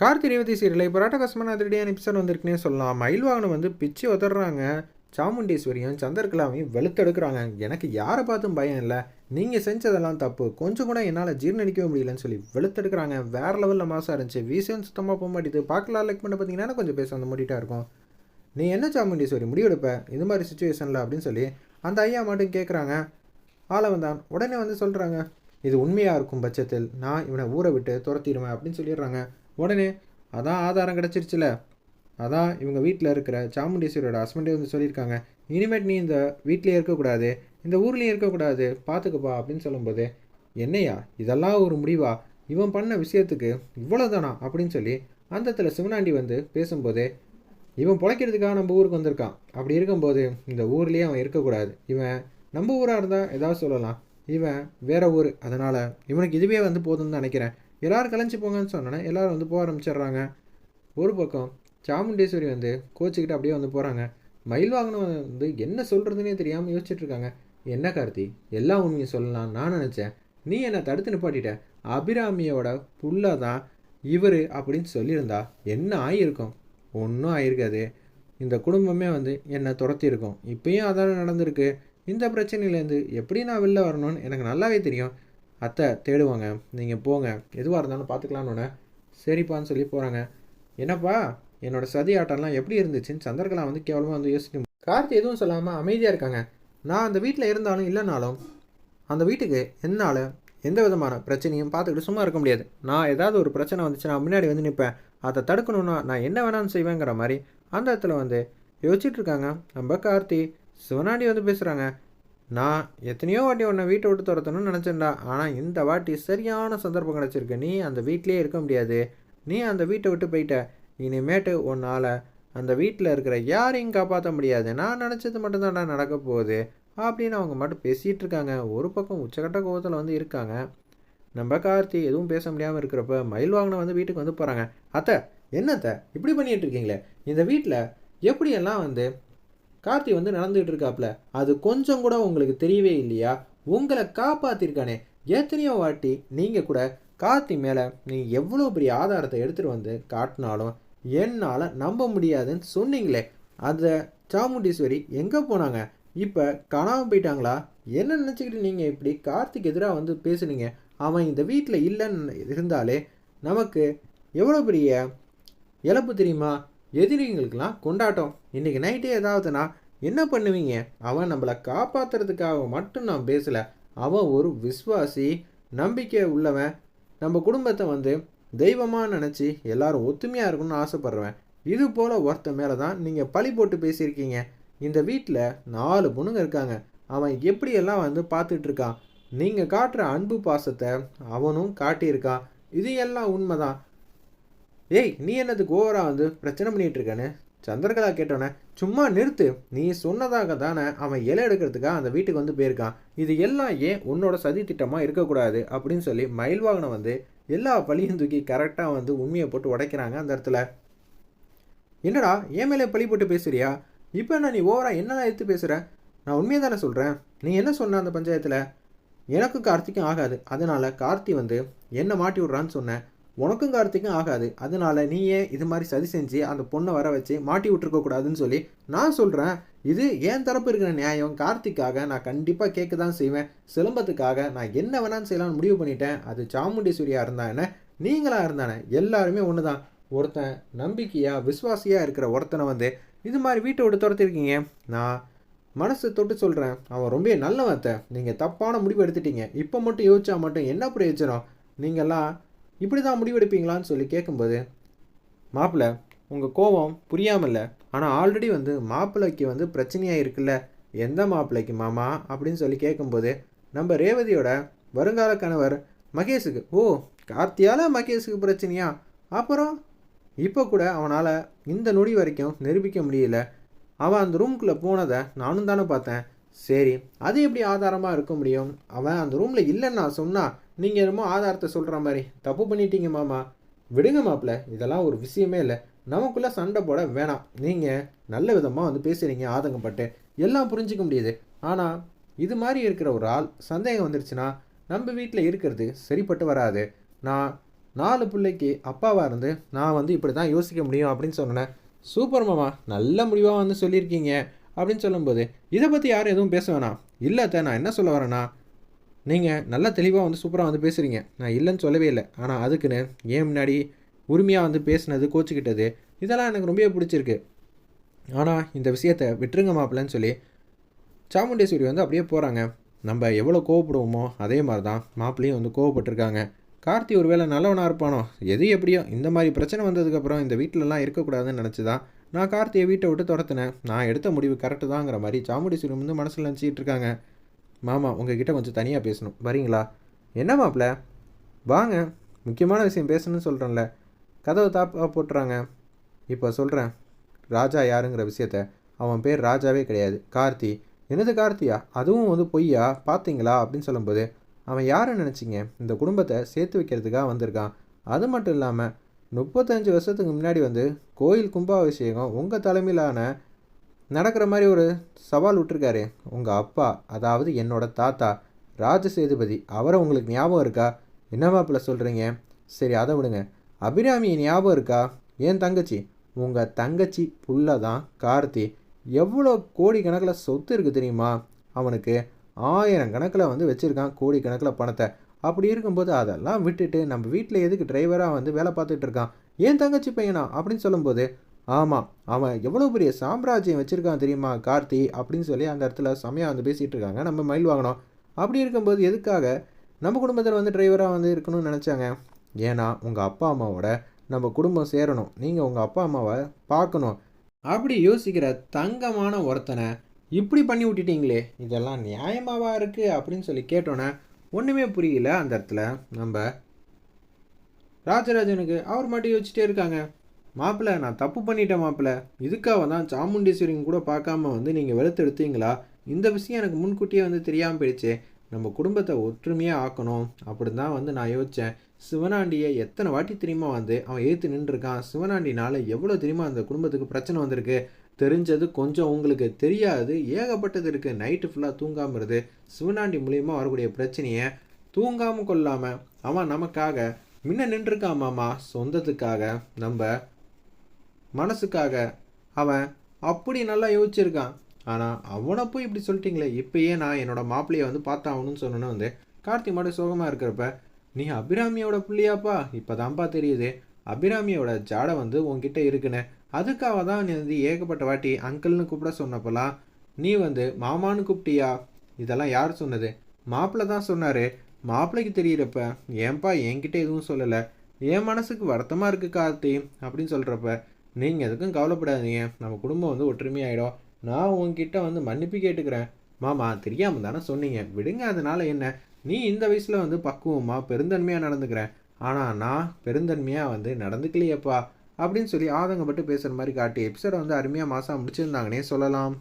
Karthi Revathi serial இப்போ ராட்டகாசமான அதிரடியான episode வந்திருக்குன்னே சொல்லலாம். மயில் வாகனம் வந்து பிச்சு உதறாங்க சாமுண்டீஸ்வரியும் சந்திரகலாவையும் வெளுத்தெடுக்கிறாங்க. எனக்கு யாரை பார்த்தும் பயம் இல்லை. நீங்கள் செஞ்சதெல்லாம் தப்பு. கொஞ்சம் கூட என்னால் ஜீர்ணிக்கவே முடியலன்னு சொல்லி வெளுத்தெடுக்கிறாங்க. வேறு லெவலில் மாசாக இருந்துச்சு. வீசியும் சுத்தமாக போக மாட்டேது பார்க்கலாம் லைக் பண்ண பார்த்தீங்கன்னா கொஞ்சம் பேச அந்த மூடிட்டா இருக்கும். நீ என்ன சாமுண்டீஸ்வரி முடிவெடுப்ப? இது மாதிரி சுச்சுவேஷனில் அப்படின்னு சொல்லி அந்த ஐயா மட்டும் கேட்குறாங்க ஆளை வந்தான் உடனே வந்து சொல்கிறாங்க இது உண்மையாக இருக்கும் பட்சத்தில். நான் இவனை ஊரை விட்டு துரத்திடுவேன் அப்படின்னு சொல்லிடுறாங்க. உடனே அதான் ஆதாரம் கிடச்சிருச்சுல. அதான் இவங்க வீட்டில் இருக்கிற சாமுண்டீஸ்வரியோட ஹஸ்பண்டே வந்து சொல்லியிருக்காங்க. இனிமேட் நீ இந்த வீட்லேயே இருக்கக்கூடாது. இந்த ஊர்லேயும் இருக்கக்கூடாது. பார்த்துக்கப்பா அப்படின்னு சொல்லும்போது என்னையா இதெல்லாம் ஒரு முடிவா? இவன் பண்ண விஷயத்துக்கு இவ்வளோதானா அப்படின்னு சொல்லி அந்த இடத்துல சிவனாண்டி வந்து பேசும்போது இவன் பிழைக்கிறதுக்காக நம்ம ஊருக்கு வந்திருக்கான். அப்படி இருக்கும்போது இந்த ஊர்லேயே அவன் இருக்கக்கூடாது. இவன் நம்ம ஊராக இருந்தால் ஏதாவது சொல்லலாம். இவன் வேற ஊர். அதனால் இவனுக்கு இதுவே வந்து போதும்னு நினைக்கிறேன். எல்லோரும் கலைஞ்சு போங்கன்னு சொன்னோன்னே எல்லாரும் வந்து போக ஆரம்பிச்சிடுறாங்க. ஒரு பக்கம் சாமுண்டேஸ்வரி வந்து கோச்சிக்கிட்டு அப்படியே வந்து போகிறாங்க மயில் வாகனம் வந்து என்ன சொல்கிறதுனே தெரியாமல் யோசிச்சுட்ருக்காங்க என்ன கார்த்தி எல்லா உண்மையும் சொல்லலாம் நான் நினச்சேன். நீ என்னை தடுத்து நிப்பாட்டிட்ட? அபிராமியோட புல்லாக தான் இவர் அப்படின்னு சொல்லியிருந்தா என்ன ஆகியிருக்கும் ஒன்றும் ஆகியிருக்காது இந்த குடும்பமே வந்து என்னை துரத்தியிருக்கும். இப்பயும் அதான நடந்திருக்கு. இந்த பிரச்சனையிலேருந்து எப்படி நான் வெளில வரணும்னு எனக்கு நல்லாவே தெரியும். அத்தை தேடுவாங்க. நீங்கள் போங்க. எதுவாக இருந்தாலும் பார்த்துக்கலான்னு சரிப்பான்னு சொல்லி போகிறாங்க என்னப்பா? என்னோட சதி ஆட்டம்லாம் எப்படி இருந்துச்சுன்னு சந்திரகலா வந்து கேவலமாக வந்து யோசிக்கும் கார்த்தி எதுவும் சொல்லாமல் அமைதியாக இருக்காங்க. நான் அந்த வீட்டில் இருந்தாலும் இல்லைனாலும் அந்த வீட்டுக்கு என்னால் எந்த விதமான பிரச்சனையும் பார்த்துக்கிட்டு சும்மா இருக்க முடியாது. நான் ஏதாவது ஒரு பிரச்சனை வந்துச்சு நான் முன்னாடி வந்து நிற்பேன் அதை தடுக்கணும்னா நான் என்ன வேணாலும் செய்வேங்கிற மாதிரி அந்த இடத்துல வந்து யோசிச்சுட்டு இருக்காங்க. நம்ம கார்த்தி சிவனாண்டி வந்து பேசுகிறாங்க நான் எத்தனையோ வாட்டி உன்னை வீட்டை விட்டு துரத்தணும்னு நினச்சேன்டா ஆனால் இந்த வாட்டி சரியான சந்தர்ப்பம் கிடச்சிருக்கு. நீ அந்த வீட்டிலேயே இருக்க முடியாது. நீ அந்த வீட்டை விட்டு போயிட்ட. இனிமேட்டு உன்னால் அந்த வீட்டில் இருக்கிற யாரையும் காப்பாற்ற முடியாது. நான் நினச்சது மட்டும்தான்டா நடக்க போகுது அப்படின்னு அவங்க மட்டும் பேசிகிட்டு இருக்காங்க. ஒரு பக்கம் உச்சக்கட்ட கோவத்தில் வந்து இருக்காங்க. நம்ம கார்த்தி எதுவும் பேச முடியாமல் இருக்கிறப்ப மயில் வாங்கின வந்து வீட்டுக்கு வந்து போகிறாங்க அத்தை என்னத்தை? இப்படி பண்ணிகிட்டு இருக்கீங்களே? இந்த வீட்டில் எப்படியெல்லாம் வந்து கார்த்தி வந்து நடந்துகிட்டு இருக்காப்ல அது கொஞ்சம் கூட உங்களுக்கு தெரியவே இல்லையா? உங்களை காப்பாற்றிருக்கானே எத்தனையோ வாட்டி நீங்கள் கூட கார்த்தி மேலே நீங்கள் எவ்வளோ பெரிய ஆதாரத்தை எடுத்துகிட்டு வந்து காட்டினாலும் என்னால் நம்ப முடியாதுன்னு சொன்னீங்களே. அந்த சாமுண்டீஸ்வரி எங்கே போனாங்க? இப்போ காணாமல் போயிட்டாங்களா? என்ன நினச்சிக்கிட்டு நீங்கள் இப்படி கார்த்திக் எதிராக வந்து பேசுனீங்க? அவன் இந்த வீட்டில் இல்லைன்னு இருந்தாலே நமக்கு எவ்வளோ பெரிய இழப்பு தெரியுமா? எதிரிங்களுக்கெல்லாம் கொண்டாட்டம். இன்றைக்கி நைட்டே ஏதாவதுனா என்ன பண்ணுவீங்க? அவன் நம்மளை காப்பாற்றுறதுக்காக மட்டும் நான் பேசலை. அவன் ஒரு விஸ்வாசி நம்பிக்கை உள்ளவன். நம்ம குடும்பத்தை வந்து தெய்வமாக நினச்சி எல்லாரும் ஒத்துமையாக இருக்கணும்னு ஆசைப்பட்றவன். இது போல் ஒருத்த மேலே தான் நீங்கள் பழி போட்டு பேசியிருக்கீங்க. இந்த வீட்டில் நாலு பொண்ணுங்க இருக்காங்க. அவன் எப்படியெல்லாம் வந்து பார்த்துட்ருக்கான்? நீங்கள் காட்டுற அன்பு பாசத்தை அவனும் காட்டியிருக்கான். இது எல்லாம் உண்மைதான். ஏய் நீ என்னதுக்கு ஓவராக வந்து பிரச்சனை பண்ணிகிட்டு இருக்கானு? சந்திரகலா கேட்டோன்னே சும்மா நிறுத்து. நீ சொன்னதாக தானே அவன் இலை எடுக்கிறதுக்காக அந்த வீட்டுக்கு வந்து போயிருக்கான். இது எல்லாம் ஏன் உன்னோட சதி திட்டமாக இருக்கக்கூடாது? அப்படின்னு சொல்லி மயில் வாகனம் வந்து எல்லா பழியும் தூக்கி கரெக்டாக வந்து உண்மையை போட்டு உடைக்கிறாங்க அந்த இடத்துல. என்னடா ஏன் மேலே பழி போட்டு பேசுறியா? இப்போ என்ன நீ ஓவரா என்னடா எடுத்து பேசுகிற நான் உண்மையை தானே சொல்கிறேன் நீ என்ன சொன்ன அந்த பஞ்சாயத்தில்? எனக்கும் கார்த்திக்கும் ஆகாது. அதனால் கார்த்தி வந்து என்ன மாட்டி விட்றான்னு சொன்னேன். உனக்கும் கார்த்திக்கும் ஆகாது. அதனால நீ ஏன் இது மாதிரி சதி செஞ்சு அந்த பொண்ணை வர வச்சு மாட்டி விட்டுருக்க கூடாதுன்னு சொல்லி நான் சொல்கிறேன் இது என் தரப்பு இருக்கிற நியாயம்? கார்த்திக்காக நான் கண்டிப்பாக கேட்க தான் செய்வேன். சிலம்பத்துக்காக நான் என்ன வேணாலும் செய்யலாம்னு முடிவு பண்ணிட்டேன். அது சாமுண்டீஸ்வரியாக இருந்தா என்ன? நீங்களாக இருந்தானே எல்லாருமே ஒன்று தான் ஒருத்தன் நம்பிக்கையாக விசுவாசியாக இருக்கிற ஒருத்தனை வந்து இது மாதிரி வீட்டை விட்டு துரத்திருக்கீங்க. நான் மனசு தொட்டு சொல்கிறேன் அவன் ரொம்ப நல்லவன் நீங்கள் தப்பான முடிவு எடுத்துட்டீங்க. இப்போ மட்டும் யோசிச்சா மட்டும் என்ன பிரயோஜனம்? நீங்கள்லாம் இப்படி தான் முடிவெடுப்பீங்களான்னு சொல்லி கேட்கும்போது மாப்பிள்ளை உங்கள் கோபம் புரியாமல்ல. ஆனால் ஆல்ரெடி வந்து மாப்பிள்ளைக்கு வந்து பிரச்சனையாக இருக்குல்ல. எந்த மாப்பிள்ளைக்கு மாமா? அப்படின்னு சொல்லி கேட்கும்போது நம்ம ரேவதியோட வருங்கால கணவர் மகேஷுக்கு ஓ கார்த்தியால் மகேஷுக்கு பிரச்சனையா? அப்புறம்? இப்போ கூட அவனால் இந்த நொடி வரைக்கும் நிரூபிக்க முடியல. அவன் அந்த ரூம்குள்ளே போனதை நானும் தானே பார்த்தேன். சரி அது எப்படி ஆதாரமாக இருக்க முடியும்? அவன் அந்த ரூமில் இல்லைன்னு நான் சொன்னால் நீங்கள் என்னமோ ஆதாரத்தை சொல்கிற மாதிரி தப்பு பண்ணிட்டீங்க மாமா. விடுங்க மாப்பிள்ள இதெல்லாம் ஒரு விஷயமே இல்லை. நமக்குள்ளே சண்டை போட வேணாம். நீங்கள் நல்ல விதமாக வந்து பேசுகிறீங்க ஆதங்கப்பட்டு. எல்லாம் புரிஞ்சிக்க முடியுது. ஆனால் இது மாதிரி இருக்கிற ஒரு ஆள் சந்தேகம் வந்துருச்சுன்னா நம்ம வீட்டில் இருக்கிறது சரிப்பட்டு வராது. நான் நாலு பிள்ளைக்கு அப்பாவாக இருந்து நான் வந்து இப்படி தான் யோசிக்க முடியும் அப்படின்னு சொன்னேன். சூப்பர் மாமா நல்ல முடிவாக வந்து சொல்லியிருக்கீங்க. அப்படின்னு சொல்லும்போது இதை பற்றி யாரும் எதுவும் பேச வேணாம். இல்லை அத்தை நான் என்ன சொல்ல வரேன்னா நீங்கள் நல்லா தெளிவாக வந்து சூப்பராக வந்து பேசுகிறீங்க நான் இல்லைன்னு சொல்லவே இல்லை. ஆனால் அதுக்குன்னு ஏன் முன்னாடி உரிமையாக வந்து பேசுனது கோச்சிக்கிட்டது இதெல்லாம் எனக்கு ரொம்பவே பிடிச்சிருக்கு. ஆனால் இந்த விஷயத்தை விட்டுருங்க மாப்பிள்ளன்னு சொல்லி சாமுண்டேஸ்வரி வந்து அப்படியே போகிறாங்க நம்ம எவ்வளோ கோவப்படுவோமோ அதே மாதிரி தான் மாப்பிள்ளையும் வந்து கோவப்பட்டிருக்காங்க. கார்த்தி ஒரு வேளை நல்லவனாக இருப்பானோ? எது எப்படியோ? இந்த மாதிரி பிரச்சனை வந்ததுக்கப்புறம் இந்த வீட்டிலலாம் இருக்கக்கூடாதுன்னு நினச்சிதான் நான் கார்த்தியை வீட்டை விட்டு துரத்துனேன். நான் எடுத்த முடிவு கரெக்டு தாங்கிற மாதிரி சாமுண்டேஸ்வரி வந்து மனசில் நினச்சிக்கிட்டு இருக்காங்க. மாமா உங்ககிட்ட கொஞ்சம் தனியாக பேசணும். வரீங்களா? என்ன மாப்பிள்ள வாங்க. முக்கியமான விஷயம் பேசணும்னு சொல்கிறேன்ல கதவை தாப்பா போட்டுறாங்க. இப்போ சொல்கிறேன் ராஜா யாருங்கிற விஷயத்த. அவன் பேர் ராஜாவே கிடையாது. கார்த்தி. என்னது கார்த்தியா? அதுவும் வந்து பொய்யா? பார்த்தீங்களா அப்படின்னு சொல்லும்போது அவன் யாரை நினச்சிங்க? இந்த குடும்பத்தை சேர்த்து வைக்கிறதுக்காக வந்திருக்கான். அது மட்டும் இல்லாமல் முப்பத்தஞ்சு வருஷத்துக்கு முன்னாடி வந்து கோயில் கும்பாபிஷேகம் உங்கள் தலைமையிலான நடக்கிற மாதிரி ஒரு சவால் விட்டுருக்காரு. உங்கள் அப்பா அதாவது என்னோட தாத்தா ராஜசேதுபதி அவரை உங்களுக்கு ஞாபகம் இருக்கா? என்ன மாப்பிள்ள சொல்கிறீங்க சரி அதை விடுங்க. அபிராமி ஞாபகம் இருக்கா? ஏன் தங்கச்சி? உங்கள் தங்கச்சி புள்ள தான் கார்த்தி. எவ்வளோ கோடி கணக்கில் சொத்து இருக்குது தெரியுமா? அவனுக்கு ஆயிரம் கணக்கில் வந்து வச்சுருக்கான் கோடி கணக்கில் பணத்தை. அப்படி இருக்கும்போது அதெல்லாம் விட்டுட்டு நம்ம வீட்டில் எதுக்கு டிரைவராக வந்து வேலை பார்த்துட்டு இருக்கான்? ஏன் தங்கச்சி பையனா? அப்படின்னு சொல்லும்போது ஆமாம் அவன் எவ்வளோ பெரிய சாம்ராஜ்யம் வச்சுருக்கான் தெரியுமா கார்த்தி? அப்படின்னு சொல்லி அந்த இடத்துல செமையாக வந்து பேசிகிட்டு இருக்காங்க. நம்ம மயில் வாங்கினோம் அப்படி இருக்கும்போது எதுக்காக நம்ம குடும்பத்தில் வந்து டிரைவராக வந்து இருக்கணும்னு நினச்சாங்க? ஏன்னா உங்கள் அப்பா அம்மாவோட நம்ம குடும்பம் சேரணும். நீங்கள் உங்கள் அப்பா அம்மாவை பார்க்கணும். அப்படி யோசிக்கிற தங்கமான ஒருத்தனை இப்படி பண்ணி விட்டுட்டீங்களே இதெல்லாம் நியாயமாவா இருக்குது அப்படின்னு சொல்லி கேட்டோன்னே ஒன்றுமே புரியல அந்த இடத்துல. நம்ம ராஜராஜனுக்கு அவர் மட்டும் யோசிச்சுட்டே இருக்காங்க. மாப்பிள்ள நான் தப்பு பண்ணிட்டேன் மாப்பிள்ள இதுக்காக தான் சாமுண்டீஸ்வரிங்க கூட பார்க்காம வந்து நீங்கள் வெளுத்து எடுத்தீங்களா? இந்த விஷயம் எனக்கு முன்கூட்டியே வந்து தெரியாமல் போயிடுச்சு. நம்ம குடும்பத்தை ஒற்றுமையாக ஆக்கணும். அப்படி தான் வந்து நான் யோசித்தேன் சிவனாண்டியை எத்தனை வாட்டி தெரியுமா வந்து அவன் ஏற்று நின்றுருக்கான். சிவனாண்டினால் எவ்வளோ தெரியுமா அந்த குடும்பத்துக்கு பிரச்சனை வந்திருக்கு? தெரிஞ்சது கொஞ்சம் உங்களுக்கு தெரியாது. ஏகப்பட்டது இருக்குது நைட்டு ஃபுல்லாக தூங்காமல் இருது சிவனாண்டி மூலியமாக வரக்கூடிய பிரச்சனையை தூங்காமல் கொள்ளாமல் அவன் நமக்காக முன்ன நின்றுருக்காமாம்மா சொந்தத்துக்காக நம்ம மனசுக்காக அவன் அப்படி நல்லா யோசிச்சிருக்கான். ஆனால் அவனை போய் இப்படி சொல்லிட்டீங்களே இப்பயே நான் என்னோட மாப்பிள்ளையை வந்து பார்த்தாகணும்னு சொன்னோன்னு வந்து கார்த்தி மாட சோகமாக இருக்கிறப்ப நீ அபிராமியோட பிள்ளையாப்பா? இப்போ தான்ப்பா தெரியுது. அபிராமியோட ஜாடை வந்து உன்கிட்ட இருக்குன்னு அதுக்காக தான் நீ வந்து ஏகப்பட்ட வாட்டி அங்கிள்னு கூப்பிட சொன்னப்பெல்லாம் நீ வந்து மாமான்னு கூப்பிட்டியா? இதெல்லாம் யார் சொன்னது? மாப்பிள்ளை தான் சொன்னார். மாப்பிள்ளைக்கு தெரியிறப்ப ஏன்பா என்கிட்ட எதுவும் சொல்லலை? என் மனசுக்கு வருத்தமாக இருக்குது கார்த்தி அப்படின்னு சொல்கிறப்ப நீங்கள் எதுக்கும் கவலைப்படாதீங்க. நம்ம குடும்பம் வந்து ஒற்றுமையாயிடும். நான் உங்ககிட்ட வந்து மன்னிப்பு கேட்டுக்கிறேன். மாமா தெரியாமல் தானே சொன்னீங்க. விடுங்க அதனால என்ன? நீ இந்த வயசில் வந்து பக்குவமாக பெருந்தன்மையாக நடந்துக்கிறேன் ஆனால் நான் பெருந்தன்மையாக வந்து நடந்துக்கலையேப்பா. அப்படின்னு சொல்லி ஆதங்கப்பட்டு பேசுகிற மாதிரி காட்டி எபிசோட வந்து அருமையாக மாதம் முடிச்சிருந்தாங்கன்னே சொல்லலாம்.